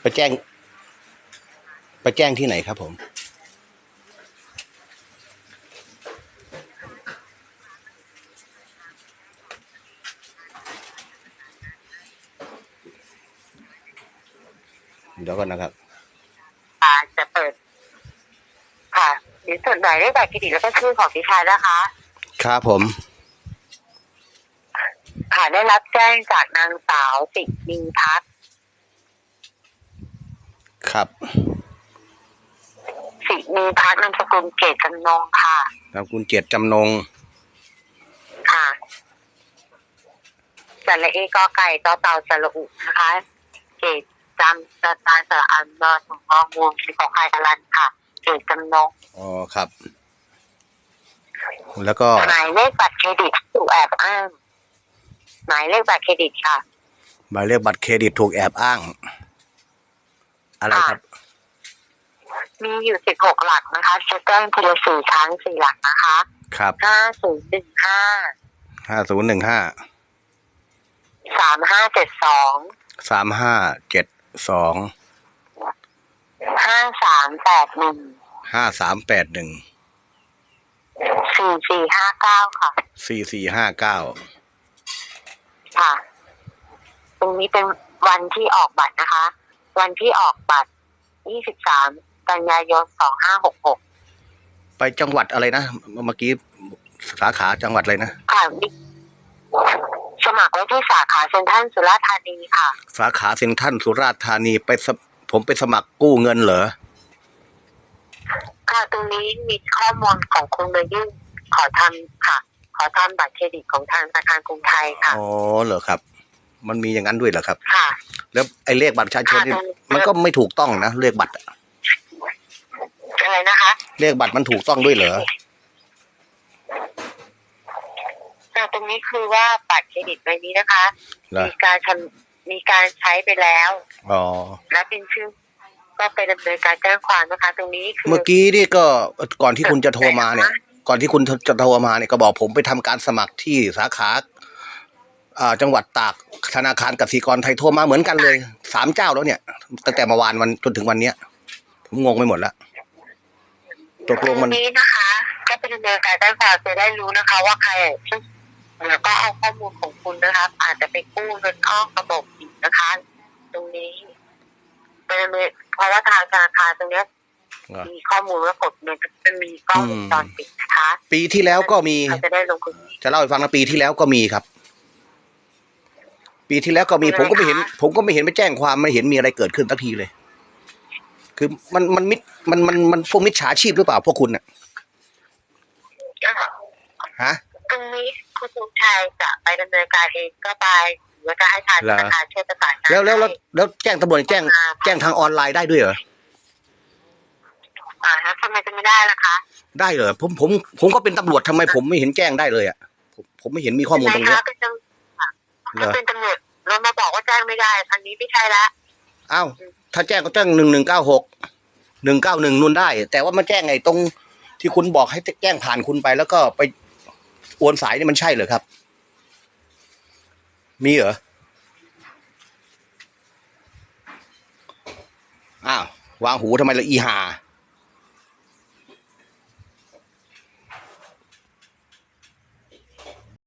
ไปแจ้ง ไปแจ้งที่ไหนครับผมเดี๋ยวก่อนนะครับค่ะจะเปิด ค่ะหรือส่วนใดได้บัตรเครดิตแล้วก็ชื่อของดิฉันนะคะ ครับผม ค่ะได้รับแจ้งจากนางสาวสิมีพัฒน์ ครับ สิมีพัฒน์นามสกุลเกตจำนงค่ะนามคุณเจตจำนง ค่ะสระเอกอไก่ต่อเต่าสระอุนะคะ เกตจำสตาร์สระอันนอนของงองูสีของไออลันค่ะ เกตจำนงอ๋อครับ แล้วก็หมายเลขบัตรเครดิตถูกแอบอ้างหมายเลขบัตรเครดิตค่ะหมายเลขบัตรเครดิตถูกแอบอ้าง อะไรครับ มีอยู่สิบหกหลักนะคะจะแจ้งทีละสี่ครั้งสี่หลักนะคะครับห้าศูนย์หนึ่งห้าห้าศูนย์หนึ่งห้าสามห้าเจ็ดสองสามห้าเจ็ดสองห้าสามแปดหนึ่งห้าสามแปดหนึ่งสี่สี่ห้าเก้าค่ะสี่สี่ห้าเก้าค่ะ ตรงนี้เป็นวันที่ออกบัตรนะคะ วันที่ออกบัตรยี่สิบสามกันยายนสองห้าหกหกไปจังหวัดอะไรนะเมื่อกี้สาขาจังหวัดอะไรนะค่ะสมัครไว้ที่สาขาเซ็นทรัลสุราษฎร์ธานีค่ะ สาขาเซ็นทรัลสุราษฎร์ธานีไปสมผมไปสมัครกู้เงินเหรอค่ะตรงนี้มีข้อมูลของคุณมายื่นขอทำค่ะ ขอทำบัตรเครดิตของทางธนาคารกรุงไทยค่ะ อ๋อเหรอครับ มันมีอย่างนั้นด้วยเหรอครับ ค่ะ แล้วไอ้เลขบัตรประชาชนนี่ค่ะ มันก็ไม่ถูกต้องนะเลขบัตรอะอะไรนะคะเลขบัตรมันถูกต้องด้วยเหรอค่ะตรงนี้คือว่าบัตรเครดิตใบนี้นะคะเหรอมีการทำมีการใช้ไปแล้ว อ๋อและเป็นชื่อ ก็ไปดำเนินการแจ้งความนะคะ ตรงนี้คือเมื่อกี้นี่ก็ก่อนที่คุณจะโทรมาเนี่ย ก่อนที่คุณจะโทรมาเนี่ยก็บอกผมไปทำการสมัครที่สาขาอ่า จังหวัดตากธนาคารกสิกรไทยโทรมาเหมือนกันเลยสามเจ้าแล้วเนี่ยตั้งแต่เมื่อวานวันจนถึงวันเนี้ยผมงงไปหมดแล้วตกลงมันตรงนี้นะคะ ก็ไปดำเนินการแจ้งความจะได้รู้นะคะ ว่าใครซึ่งแล้วก็เอาข้อมูลของคุณนะคะอาจจะไปกู้เงินอ้อมระบบอีกนะคะ ตรงนี้เป็นดำเนินเพราะว่าทางธนาคารตรงเนี้ยอะมีข้อมูลว่ากดเงินจะมีกล้องวงจรปิดนะคะปีที่แล้วก็มีเขาจะได้ลงทุนจะเล่าให้ฟังนะปีที่แล้วก็มีครับ ปีที่แล้วก็มีมีอะไรผมก็ไม่เห็นคะผมก็ไม่เห็นไปแจ้งความไม่เห็นมีอะไรเกิดขึ้นสักทีเลย คือมันมันมิดมันมันมันพวกมิจฉาชีพหรือเปล่าพวกคุณน่ะอะฮะตรงนี้คุณสุชัยจะไปดำเนินการเองก็ไปหรือว่าจะให้ทางเหรธอนาคารช่วยประสานงานแล้วแล้วแล้วให้แล้วแจ้งตำรวจแจ้ง แจ้งทางออนไลน์ได้ด้วยเหรออ่าแล้วทำไมจะไม่ได้ล่ะคะ ได้เหรอผมผมผมก็เป็นตำรวจทำไมผมไม่เห็นแจ้งได้เลยอะผมผมไม่เห็นมีข้อมูลตรงเนี้ยเป็นตำรวจเหรอถ้าเป็นตำรวจ ไม่ได้ อันนี้ไม่ใช่ละอ้าวถ้าแจ้งก็แจ้งหนึ่งหนึ่งเก้าหกหนึ่งเก้าหนึ่งนู่นได้ แต่ว่ามันแจ้งไงตรงที่คุณบอกให้แจ้งผ่านคุณไป แล้วก็ไปโอนสายนี่มันใช่เหรอครับ มีเหรออ้าววางหูทำไมละอีหา